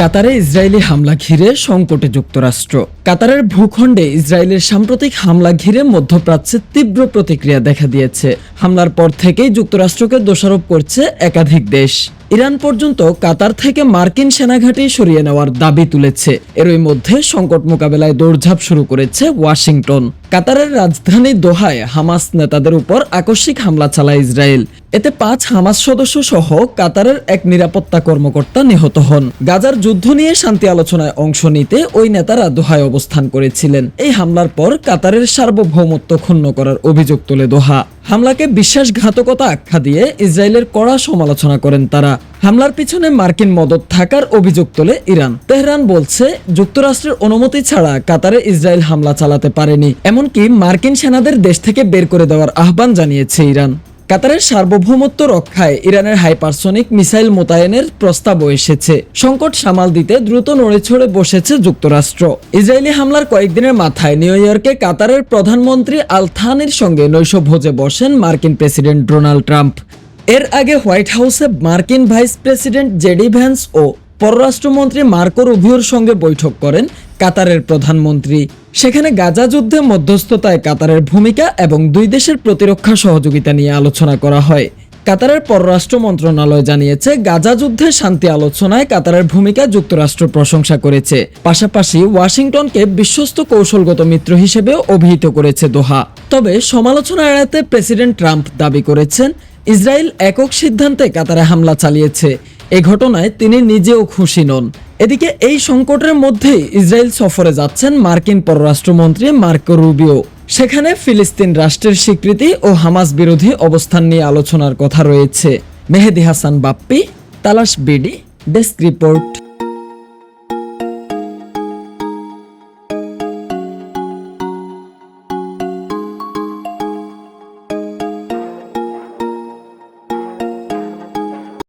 কাতারে ইসরায়েলি হামলা ঘিরে সংকটে যুক্তরাষ্ট্র। কাতারের ভূখণ্ডে ইসরায়েলের সাম্প্রতিক হামলা ঘিরে মধ্যপ্রাচ্যে তীব্র প্রতিক্রিয়া দেখা দিয়েছে। হামলার পর থেকেই যুক্তরাষ্ট্রকে দোষারোপ করছে একাধিক দেশ। ইরান পর্যন্ত কাতার থেকে মার্কিন সেনাঘাঁটি সরিয়ে নেওয়ার দাবি তুলেছে। এরই মধ্যে সংকট মোকাবেলায় দৌড়ঝাঁপ শুরু করেছে ওয়াশিংটন। কাতারের রাজধানী দোহায় হামাস নেতাদের উপর আকস্মিক হামলা চালায় ইসরায়েল। এতে পাঁচ হামাস সদস্য সহ কাতারের এক নিরাপত্তা কর্মকর্তা নিহত হন। গাজার যুদ্ধ নিয়ে শান্তি আলোচনায় অংশ নিতে ওই নেতারা দোহায় অবস্থান করেছিলেন। এই হামলার পর কাতারের সার্বভৌমত্ব ক্ষুণ্ণ করার অভিযোগ তোলে দোহা। হামলাকে বিশ্বাসঘাতকতা আখ্যা দিয়ে ইসরায়েলের কড়া সমালোচনা করেন তারা। হামলার পিছনে মার্কিন মদত থাকার অভিযোগ তোলে ইরান। তেহরান বলছে, যুক্তরাষ্ট্রের অনুমতি ছাড়া কাতারে ইসরায়েল হামলা চালাতে পারেনি। এমনকি মার্কিন সেনাদের দেশ থেকে বের করে দেওয়ার আহ্বান জানিয়েছে ইরান। কাতারের সার্বভৌমত্ব রক্ষায় ইরানের হাইপারসনিক মিসাইল মোতায়েনের প্রস্তাবও এসেছে। সংকট সামাল দিতে দ্রুত নড়েছড়ে বসেছে যুক্তরাষ্ট্র। ইসরায়েলি হামলার কয়েকদিনের মাথায় নিউ ইয়র্কে কাতারের প্রধানমন্ত্রী আল থানির সঙ্গে নৈশ ভোজে বসেন মার্কিন প্রেসিডেন্ট ডোনাল্ড ট্রাম্প। এর আগে হোয়াইট হাউসে মার্কিন ভাইস প্রেসিডেন্ট জেডি ভ্যান্স ও পররাষ্ট্রমন্ত্রী মার্কো রুবিওর সঙ্গে বৈঠক করেন কাতারের প্রধানমন্ত্রী। সেখানে গাজা যুদ্ধে মধ্যস্থতায় কাতারের ভূমিকা এবং দুই দেশের প্রতিরক্ষা সহযোগিতা নিয়ে আলোচনা করা হয়। কাতারের পররাষ্ট্র মন্ত্রণালয় জানিয়েছে, গাজা যুদ্ধের শান্তি আলোচনায় কাতারের ভূমিকা যুক্তরাষ্ট্র প্রশংসা করেছে। পাশাপাশি ওয়াশিংটনকে বিশ্বস্ত কৌশলগত মিত্র হিসেবেও অভিহিত করেছে দোহা। তবে সমালোচনা এড়াতে প্রেসিডেন্ট ট্রাম্প দাবি করেছেন, ইসরায়েল একক সিদ্ধান্তে কাতারে হামলা চালিয়েছে। এ ঘটনায় তিনি নিজেও খুশি নন। এদিকে এই সংকটের মধ্যে ইসরায়েল সফরে যাচ্ছেন মার্কিন পররাষ্ট্রমন্ত্রী মার্কো রুবিও। সেখানে ফিলিস্তিন রাষ্ট্রের স্বীকৃতি ও হামাস বিরোধী অবস্থান নিয়ে আলোচনার কথা রয়েছে। মেহেদি হাসান বাপ্পি, তালাশ বিডি, ডেস্ক রিপোর্ট।